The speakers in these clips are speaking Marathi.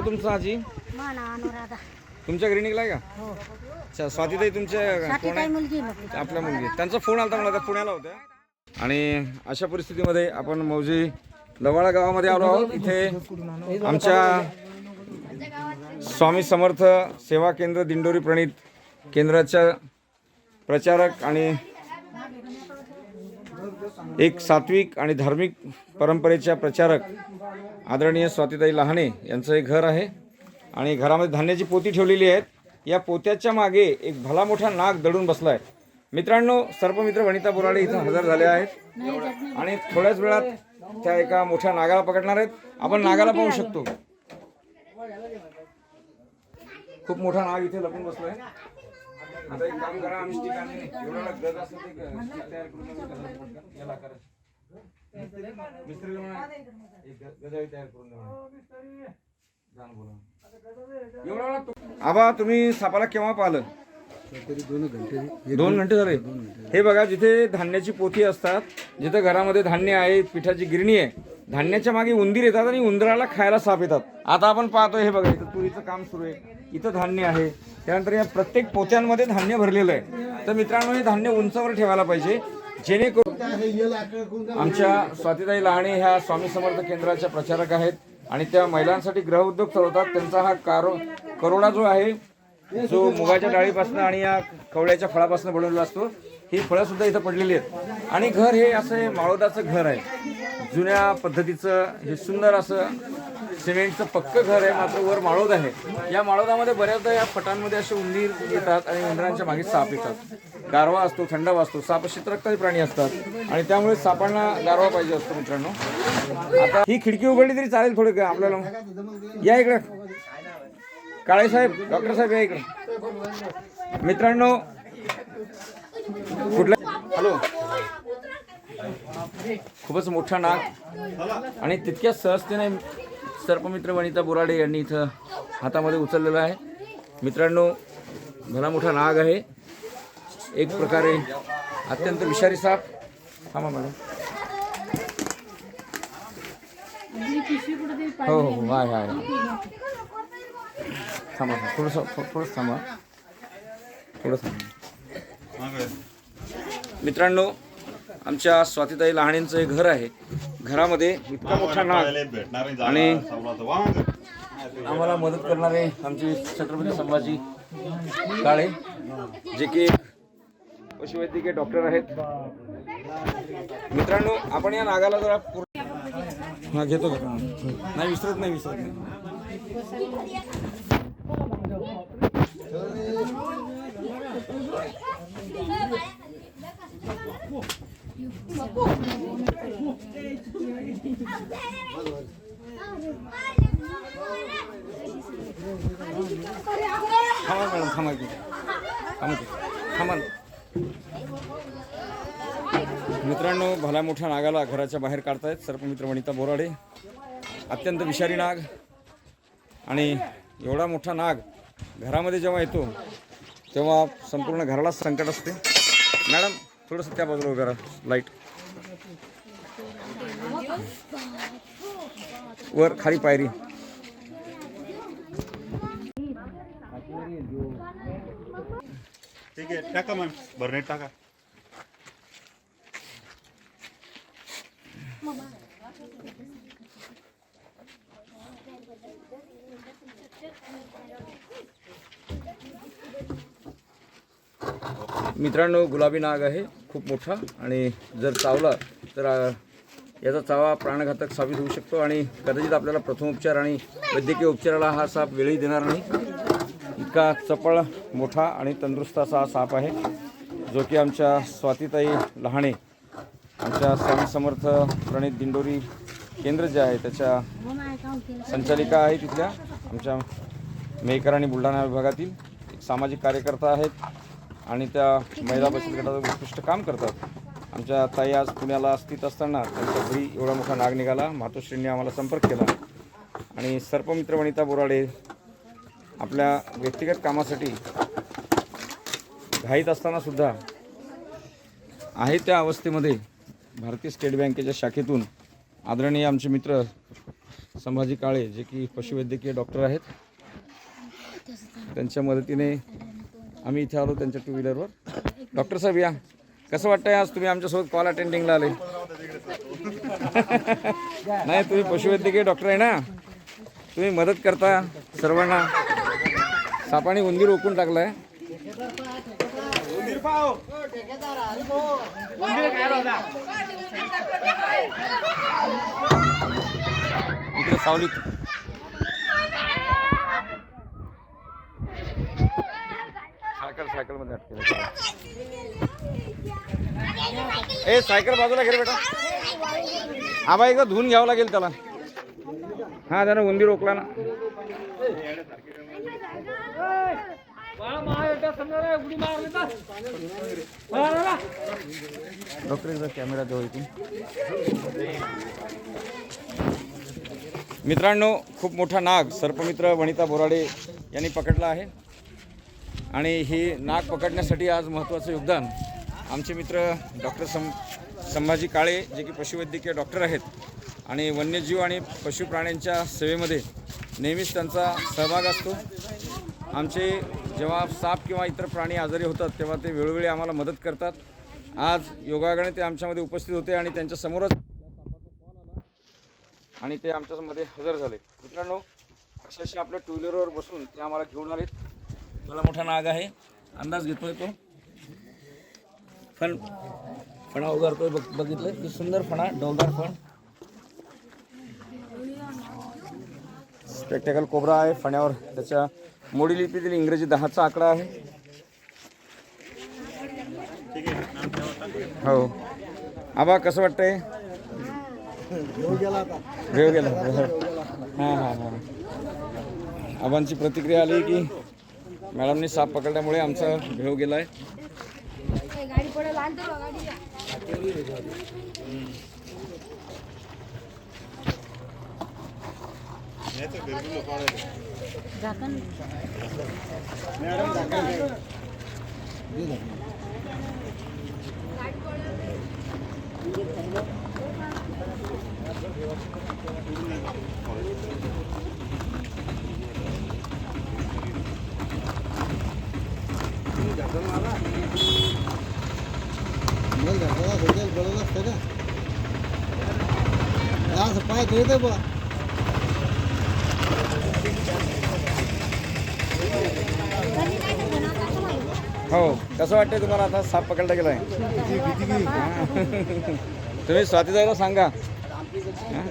नाव तुमचं आजी? माना अनुराधा. तुमच्या घरी निघलाय का? हो. अच्छा स्वातीताई तुमच्या कोण काय आहे मुलगी आपल्या मुलगी त्यांचा फोन आला मला त्या पुण्याला होत्या. आणि अशा परिस्थितीमध्ये आपण मौजी लवाळा गावामध्ये आलो आहोत. इथे आमच्या स्वामी समर्थ सेवा केंद्र दिंडोरी प्रणित केंद्राच्या प्रचारक आणि एक सात्विक आणि धार्मिक परंपरेच्या प्रचारक आदरणीय स्वातीताई लहाने यांचं एक घर आहे. आणि घरामध्ये धान्याची पोती ठेवलेली आहेत. या पोत्याच्या मागे एक भला मोठा नाग दडून आहे मित्रांनो सर्पमित्र वनिता बोराडे इथं हजर झाले आहेत. आणि थोड्याच वेळात त्या एका मोठ्या नागाला पकडणार आहेत. आपण नागाला पाहू शकतो. खूप मोठा नाग इथे लपून बसलाय. आता एक काम करा आम्ही स्टिक आणली नाही. एवढा गज असेल ते stick तयार करून देऊ त्याला पटकन. याला करा. मिस्त्रीला म्हणा, एक ग- गजावी तयार करून द्या म्हणा. जा ना बोला. एवढा वेळा तो- आबा तुम्ही सापाला केव्हा पाहिलं दोन घंटे झाले हे बघा जिथे धान्याची पोथी असतात जिथे घरामध्ये धान्य आहे पिठाची गिरणी आहे धान्याच्या मागे उंदीर येतात आणि उंदराला खायला साप येतात. आता आपण पाहतोय हे बघा इथं तुरीचं काम सुरू आहे. इथं धान्य आहे. त्यानंतर या प्रत्येक पोत्यांमध्ये धान्य भरलेलं आहे. तर मित्रांनो हे धान्य उंचावर ठेवायला पाहिजे. जेणेकरून आमच्या स्वातीताई लहाणे ह्या स्वामी समर्थ केंद्राच्या प्रचारक आहेत आणि त्या महिलांसाठी गृह उद्योग चालवतात. त्यांचा हा कारो करोडा जो आहे जो मुगाच्या डाळीपासून आणि या कवळ्याच्या फळापासून बनवलेला असतो ही फळं सुद्धा इथं पडलेली आहेत. आणि घर हे असं माळोदाचं घर आहे. जुन्या पद्धतीचं हे सुंदर असं सिमेंटचं पक्कं घर आहे मात्र वर माळोद आहे. या माळोदामध्ये बऱ्याचदा या फटांमध्ये असे उंदीर येतात आणि उंदरांच्या मागे साप येतात. गारवा असतो थंडा असतो साप शीतरक्ताचे प्राणी असतात. आणि त्यामुळे सापांना गारवा पाहिजे असतो मित्रांनो. आता ही खिडकी उघडली तरी चालेल थोडं का आपल्याला? या इकडं. काळे साहेब डॉक्टर साहेब या इकडं. मित्रांनो कुठल्या हॅलो. खूपच मोठा नाग. आणि तितक्या सहजतेने सर्पमित्र वनिता बोराडे यांनी इथं हातामध्ये उचललेलं आहे. मित्रांनो भला मोठा नाग आहे. एक प्रकारे अत्यंत विषारी साप. थांबा मॅडम. हो हो हो आहे आहे. थांबा थोडंसं थोडंसं थांबा. थोडं थांबा मित्रांनो आमच्या स्वातीताई लहाणेंचं एक घर आहे. घरामध्ये इतका मोठा नाग आणि आम्हाला मदत करणारे आमचे छत्रपती संभाजी काळे जे की पशुवैद्यकीय डॉक्टर आहेत. मित्रांनो आपण या नागाला जरा पूर्ण हा घेतो का? नाही विसरत नाही विसरत नाही थांबा मॅडम थांबा की थांबा की थांबा मित्रांनो भला मोठ्या नागाला घराच्या बाहेर काढतायत. सर्पमित्र वनिता बोराडे. अत्यंत विषारी नाग. आणि एवढा मोठा नाग घरामध्ये जेव्हा येतो तेव्हा संपूर्ण घरालाच संकट असते. मॅडम थोडंसं त्या बाजूला उभ्या राहा. लाइट. वर खाली पायरी. ठीक आहे टाका मॅम बर्नेट टाका. मित्रांनो गुलाबी नाग आहे खूप मोठा. आणि जर चावला तर याचा चावा प्राणघातक साबित होऊ शकतो. आणि कदाचित आपल्याला प्रथमोपचार आणि वैद्यकीय उपचाराला हा साप वेळही देणार नाही. इतका चपळ मोठा आणि तंदुरुस्त असा हा साप आहे जो की आमच्या स्वातीताई लहाणे आमच्या स्वामी समर्थ प्रणित दिंडोरी केंद्र जे आहे त्याच्या संचालिका आहे तिथल्या आमच्या मेकर आणि बुलढाणा विभागातील एक सामाजिक कार्यकर्ता आहेत आणि त्या महिला बचत गटाचं उत्कृष्ट काम करतात. आमच्या ताई आज पुण्याला स्थित असताना त्यांच्या घरी एवढा मोठा नाग निघाला मातोश्रींनी आम्हाला संपर्क केला. आणि सर्पमित्र वनिता बोराडे आपल्या व्यक्तिगत कामासाठी घाईत असताना सुद्धा आहे त्या अवस्थेमध्ये भारतीय स्टेट बँकेच्या शाखेतून आदरणीय आमचे मित्र संभाजी काळे जे की पशुवैद्यकीय डॉक्टर आहेत त्यांच्या मदतीने आम्ही इथे आलो त्यांच्या टू व्हीलरवर डॉक्टर साहेब या. कसं वाटतंय आज तुम्ही आमच्यासोबत कॉल अटेंडिंगला आले? नाही तुम्ही पशुवैद्यकीय डॉक्टर आहे ना? तुम्ही मदत करता सर्वांना? सापाने उंदीर ओकून टाकलाय. इकडे सावलीत सायकल सायकलमध्ये अटकेल. ए सायकल बाजूला घे रे बेटा. आबा एकदा धुवून घ्यावं लागेल त्याला. हा त्यानं उंदीर ओकला ना. डॉक्टर एकदा कॅमेरा देऊ मित्रांनो खूप मोठा नाग सर्पमित्र वनिता बोराडे यांनी पकडला आहे. आणि ही नाग पकडण्यासाठी आज महत्त्वाचं योगदान आमचे मित्र डॉक्टर सं संभाजी काळे जे की पशुवैद्यकीय डॉक्टर आहेत आणि वन्यजीव आणि पशुप्राण्यांच्या सेवेमध्ये नेहमीच त्यांचा सहभाग असतो. आमचे जेव्हा साप किंवा इतर प्राणी आजारी होतात तेव्हा ते वेळोवेळी आम्हाला मदत करतात. आज योगागणे ते आमच्यामध्ये उपस्थित होते आणि त्यांच्यासमोरच आणि ते आमच्यामध्ये हजर झाले. मित्रांनो अक्षरशः आपल्या टू व्हीलरवर बसून ते आम्हाला घेऊन आलेत. मला मोठा नाग आहे. अंदाज घेतोय तो. फण फणा उगारतोय बघ बघितलं की सुंदर फणा डोंगर फण. स्पेक्टेकल कोबरा आहे फण्यावर. त्याच्या मोडी लिपीतील इंग्रजी दहाचा आकडा आहे. हो. आबा कसं वाटतंय? वेळ गेला हां हां हां. आबांची प्रतिक्रिया आली की मॅडमनी साप पकडल्यामुळे आमचा भेव गेला आहे गाडी पडेल आणतो गाडी पाय घेते बा हो कसं वाटतंय तुम्हाला आता? साप पकडला गेलाय. तुम्ही सांगा हाँ?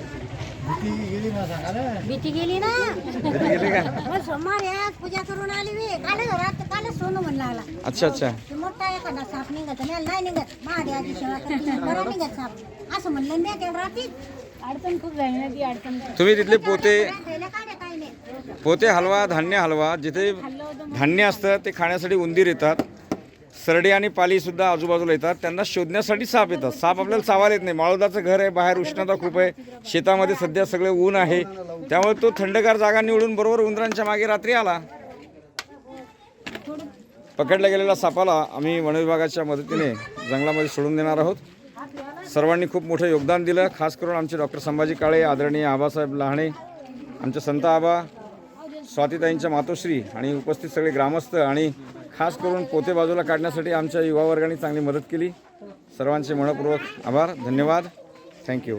गेली ना सांगा. भीती गेली ना. किती गेली का? मग सोमवार आज पूजा करून आली मी. काल घरात कालच सोनं म्हणू लागला. अच्छा अच्छा. की मोठा एखादा साप निघत नाही नाही निघत. महादेवाची सेवा करते. बरा निघत साप. असं म्हणलं मी केलं रात्री अडचण खूप झाली ना ती अडचण. तुम्ही तिथले पोते काय काय नाही पोते हलवा धान्य हलवा जिथे धान्य असतं ते खाण्यासाठी उंदीर येतात. सरडे आणि पालीसुद्धा आजूबाजूला येतात. त्यांना शोधण्यासाठी साप येतात. साप आपल्याला चावायला येत नाही. माळोदाचं घर आहे बाहेर उष्णता खूप आहे. शेतामध्ये सध्या सगळे ऊन आहे. त्यामुळे तो थंडगार जागा निवडून बरोबर उंदरांच्या मागे रात्री आला. पकडल्या गेलेल्या सापाला आम्ही वन विभागाच्या मदतीने जंगलामध्ये सोडून देणार आहोत. सर्वांनी खूप मोठं योगदान दिलं. खास करून आमचे डॉक्टर संभाजी काळे आदरणीय आबासाहेब लहाणे आमचे संत आबा स्वातीताईंच्या मातोश्री आणि उपस्थित सगळे ग्रामस्थ आणि खास करून पोते बाजूला काढण्यासाठी आमच्या युवा वर्गाने चांगली मदत केली. सर्वांचे मनपूर्वक आभार धन्यवाद. थँक्यू